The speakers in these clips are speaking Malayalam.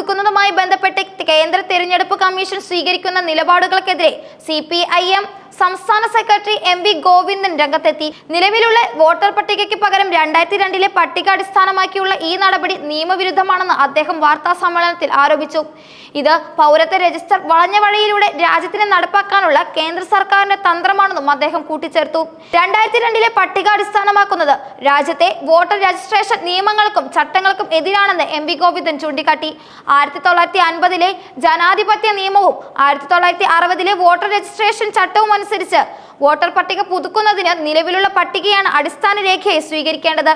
പുതുക്കുന്നതുമായി ബന്ധപ്പെട്ട് കേന്ദ്ര തെരഞ്ഞെടുപ്പ് കമ്മീഷൻ സ്വീകരിക്കുന്ന നിലപാടുകൾക്കെതിരെ സി പി ഐ എം സംസ്ഥാന സെക്രട്ടറി എം വി ഗോവിന്ദൻ രംഗത്തെത്തി. നിലവിലുള്ള വോട്ടർ പട്ടികയ്ക്ക് പകരം രണ്ടായിരത്തി രണ്ടിലെ പട്ടിക അടിസ്ഥാനമാക്കിയുള്ള ഈ നടപടി നിയമവിരുദ്ധമാണെന്ന് അദ്ദേഹം വാർത്താ സമ്മേളനത്തിൽ ആരോപിച്ചു. ഇത് പൗരത്വ രജിസ്റ്റർ വളഞ്ഞ വഴിയിലൂടെ രാജ്യത്തിനെ നടപ്പാക്കാനുള്ള കേന്ദ്ര സർക്കാരിന്റെ തന്ത്രമാണെന്നും അദ്ദേഹം കൂട്ടിച്ചേർത്തു. രണ്ടായിരത്തി രണ്ടിലെ പട്ടിക അടിസ്ഥാനമാക്കുന്നത് രാജ്യത്തെ വോട്ടർ രജിസ്ട്രേഷൻ നിയമങ്ങൾക്കും ചട്ടങ്ങൾക്കും എതിരാണെന്ന് എം വി ഗോവിന്ദൻ ചൂണ്ടിക്കാട്ടി. ആയിരത്തി തൊള്ളായിരത്തി അൻപതിലെ ജനാധിപത്യ നിയമവും ആയിരത്തി തൊള്ളായിരത്തി അറുപതിലെ വോട്ടർ രജിസ്ട്രേഷൻ ചട്ടവും അനുസരിച്ച് വോട്ടർ പട്ടിക പുതുക്കുന്നതിന് നിലവിലുള്ള പട്ടികയാണ് അടിസ്ഥാന രേഖയായി സ്വീകരിക്കേണ്ടത്.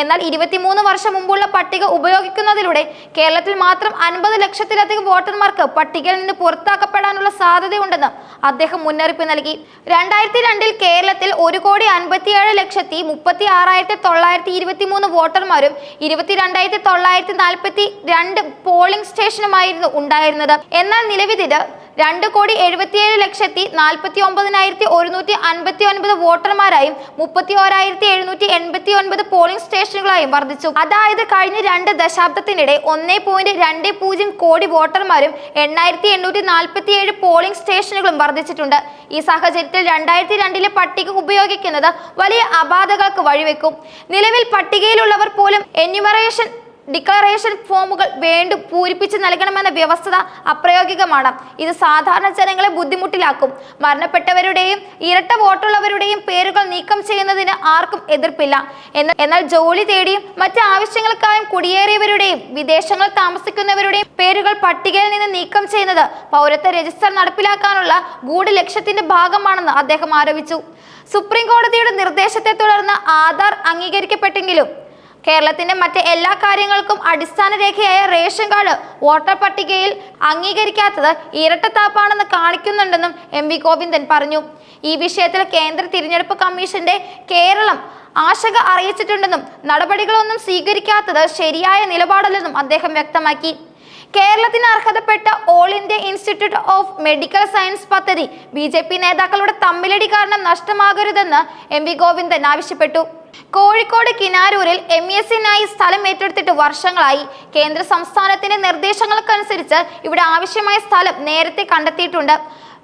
എന്നാൽ ഇരുപത്തിമൂന്ന് വർഷം മുമ്പുള്ള പട്ടിക ഉപയോഗിക്കുന്നതിലൂടെ കേരളത്തിൽ മാത്രം അൻപത് ലക്ഷത്തിലധികം വോട്ടർമാർക്ക് പട്ടികയിൽ നിന്ന് പുറത്താക്കപ്പെടാനുള്ള സാധ്യതയുണ്ടെന്ന് അദ്ദേഹം മുന്നറിയിപ്പ് നൽകി. രണ്ടായിരത്തി രണ്ടിൽ കേരളത്തിൽ ഒരു കോടി അൻപത്തിയേഴ് ലക്ഷത്തി മുപ്പത്തി ആറായിരത്തി തൊള്ളായിരത്തി ഇരുപത്തി മൂന്ന് വോട്ടർമാരും ഇരുപത്തിരണ്ടായിരത്തി തൊള്ളായിരത്തി നാൽപ്പത്തി രണ്ട് പോളിംഗ് സ്റ്റേഷനുമായിരുന്നു ഉണ്ടായിരുന്നത്. എന്നാൽ നിലവിലിത് രണ്ട് കോടി എഴുപത്തിയേഴ് ലക്ഷത്തി നാൽപ്പത്തി ഒമ്പതിനായിരത്തി ഒരുന്നൂറ്റി അൻപത്തി ഒൻപത് വോട്ടർമാരായും മുപ്പത്തി ഓരായിരത്തി എഴുന്നൂറ്റി എൺപത്തി ഒൻപത് പോളിംഗ് സ്റ്റേഷനുകളായും വർദ്ധിച്ചു. അതായത് കഴിഞ്ഞ രണ്ട് ദശാബ്ദത്തിനിടെ ഒന്നേ പോയിന്റ് രണ്ട് പൂജ്യം കോടി വോട്ടർമാരും എണ്ണായിരത്തി എണ്ണൂറ്റി നാൽപ്പത്തി ഏഴ് പോളിംഗ് സ്റ്റേഷനുകളും വർദ്ധിച്ചിട്ടുണ്ട്. ഈ സാഹചര്യത്തിൽ രണ്ടായിരത്തി രണ്ടിലെ പട്ടിക ഉപയോഗിക്കുന്നത് വലിയ അപാധകൾക്ക് വഴിവെക്കും. നിലവിൽ പട്ടികയിലുള്ളവർ പോലും എന്യൂമറേഷൻ ഡിക്ലറേഷൻ ഫോമുകൾ വീണ്ടും പൂരിപ്പിച്ച് നൽകണമെന്ന വ്യവസ്ഥ അപ്രായോഗികമാണ്. ഇത് സാധാരണ ജനങ്ങളെ ബുദ്ധിമുട്ടിലാക്കും. മരണപ്പെട്ടവരുടെയും ഇരട്ട വോട്ടുള്ളവരുടെയും പേരുകൾ നീക്കം ചെയ്യുന്നതിന് ആർക്കും എതിർപ്പില്ല. എന്നാൽ ജോലി തേടിയും മറ്റ് ആവശ്യങ്ങൾക്കായും കുടിയേറിയവരുടെയും വിദേശങ്ങളിൽ താമസിക്കുന്നവരുടെയും പേരുകൾ പട്ടികയിൽ നിന്ന് നീക്കം ചെയ്യുന്നത് പൗരത്വ രജിസ്റ്റർ നടപ്പിലാക്കാനുള്ള ഗൂഢലക്ഷ്യത്തിന്റെ ഭാഗമാണെന്ന് അദ്ദേഹം ആരോപിച്ചു. സുപ്രീം കോടതിയുടെ നിർദ്ദേശത്തെ തുടർന്ന് ആധാർ അംഗീകരിക്കപ്പെട്ടെങ്കിലും കേരളത്തിന്റെ മറ്റ് എല്ലാ കാര്യങ്ങൾക്കും അടിസ്ഥാന രേഖയായ റേഷൻ കാർഡ് വോട്ടർ പട്ടികയിൽ അംഗീകരിക്കാത്തത് ഇരട്ടത്താപ്പാണെന്ന് കാണിക്കുന്നുണ്ടെന്നും എം വി ഗോവിന്ദൻ പറഞ്ഞു. ഈ വിഷയത്തിൽ കേന്ദ്ര തിരഞ്ഞെടുപ്പ് കമ്മീഷന്റെ കേരളം ആശങ്ക അറിയിച്ചിട്ടുണ്ടെന്നും നടപടികളൊന്നും സ്വീകരിക്കാത്തത് ശരിയായ നിലപാടല്ലെന്നും അദ്ദേഹം വ്യക്തമാക്കി. കേരളത്തിന് അർഹതപ്പെട്ട all India institute of medical science പദ്ധതി ബി ജെ പി നേതാക്കളുടെ തമ്മിലടി കാരണം നഷ്ടമാകരുതെന്ന് എം വി ഗോവിന്ദൻ ആവശ്യപ്പെട്ടു. കോഴിക്കോട് കിനാരൂരിൽ എം എസ് സിനായി സ്ഥലം ഏറ്റെടുത്തിട്ട് വർഷങ്ങളായി കേന്ദ്ര സംസ്ഥാനത്തിന്റെ നിർദ്ദേശങ്ങൾക്കനുസരിച്ച് ഇവിടെ ആവശ്യമായ സ്ഥലം നേരത്തെ കണ്ടെത്തിയിട്ടുണ്ട്.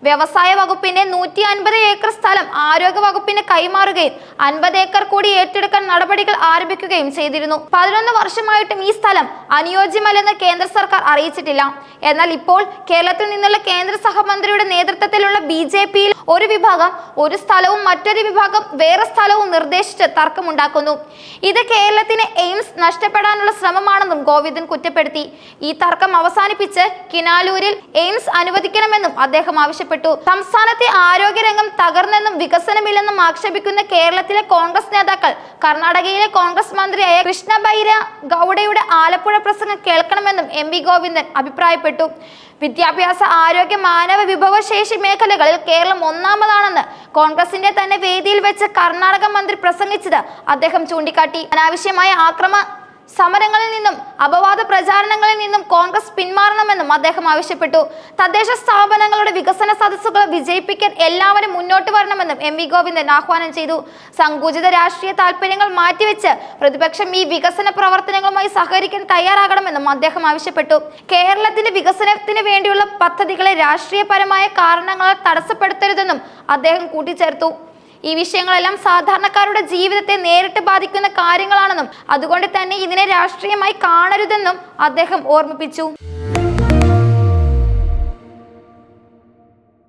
വ്യവസായ വകുപ്പിന്റെ നൂറ്റി അൻപത് ഏക്കർ സ്ഥലം ആരോഗ്യ വകുപ്പിന് കൈമാറുകയും അൻപത് ഏക്കർ കൂടി ഏറ്റെടുക്കാൻ നടപടികൾ ആരംഭിക്കുകയും ചെയ്തിരുന്നു. പതിനൊന്ന് വർഷമായിട്ടും ഈ സ്ഥലം അനുയോജ്യമല്ലെന്ന് കേന്ദ്ര സർക്കാർ അറിയിച്ചിട്ടില്ല. എന്നാൽ ഇപ്പോൾ കേരളത്തിൽ നിന്നുള്ള കേന്ദ്ര സഹമന്ത്രിയുടെ നേതൃത്വത്തിലുള്ള ബി ജെ പിയിൽ ഒരു വിഭാഗം ഒരു സ്ഥലവും മറ്റൊരു വിഭാഗം വേറെ സ്ഥലവും നിർദ്ദേശിച്ച് തർക്കമുണ്ടാക്കുന്നു. ഇത് കേരളത്തിന് എയിംസ് നഷ്ടപ്പെടാനുള്ള ശ്രമമാണെന്നും ഗോവിന്ദൻ കുറ്റപ്പെടുത്തി. ഈ തർക്കം അവസാനിപ്പിച്ച് കിനാലൂരിൽ എയിംസ് അനുവദിക്കണമെന്നും അദ്ദേഹം ആവശ്യപ്പെട്ടു. സംസ്ഥാനത്തെ ആരോഗ്യരംഗം തകർന്നെന്നും വികസനമില്ലെന്നും ആക്ഷേപിക്കുന്ന കേരളത്തിലെ കോൺഗ്രസ് നേതാക്കൾ കർണാടകയിലെ കോൺഗ്രസ് മന്ത്രിയായ കൃഷ്ണ ബൈര ഗൗഡയുടെ ആലപ്പുഴ പ്രസംഗം കേൾക്കണമെന്നും എം വി ഗോവിന്ദൻ അഭിപ്രായപ്പെട്ടു. വിദ്യാഭ്യാസ ആരോഗ്യ മാനവ വിഭവശേഷി മേഖലകളിൽ കേരളം ഒന്നാമതാണെന്ന് കോൺഗ്രസിന്റെ തന്നെ വേദിയിൽ വെച്ച് കർണാടക മന്ത്രി പ്രസംഗിച്ചത് അദ്ദേഹം ചൂണ്ടിക്കാട്ടി. അനാവശ്യമായ ആക്രമ സമരങ്ങളിൽ നിന്നും അപവാദ പ്രചാരണങ്ങളിൽ നിന്നും കോൺഗ്രസ് പിന്മാറണമെന്നും അദ്ദേഹം ആവശ്യപ്പെട്ടു. തദ്ദേശ സ്ഥാപനങ്ങളുടെ വികസന സദസ്സുകളെ വിജയിപ്പിക്കാൻ എല്ലാവരും മുന്നോട്ട് വരണമെന്നും എം വി ഗോവിന്ദൻ ആഹ്വാനം ചെയ്തു. സങ്കുചിത രാഷ്ട്രീയ താല്പര്യങ്ങൾ മാറ്റിവെച്ച് പ്രതിപക്ഷം ഈ വികസന പ്രവർത്തനങ്ങളുമായി സഹകരിക്കാൻ തയ്യാറാകണമെന്നും അദ്ദേഹം ആവശ്യപ്പെട്ടു. കേരളത്തിന്റെ വികസനത്തിന് വേണ്ടിയുള്ള പദ്ധതികളെ രാഷ്ട്രീയപരമായ കാരണങ്ങളാൽ തടസ്സപ്പെടുത്തരുതെന്നും അദ്ദേഹം കൂട്ടിച്ചേർത്തു. ഈ വിഷയങ്ങളെല്ലാം സാധാരണക്കാരുടെ ജീവിതത്തെ നേരിട്ട് ബാധിക്കുന്ന കാര്യങ്ങളാണെന്നും അതുകൊണ്ട് തന്നെ ഇതിനെ രാഷ്ട്രീയമായി കാണരുതെന്നും അദ്ദേഹം ഓർമ്മിപ്പിച്ചു.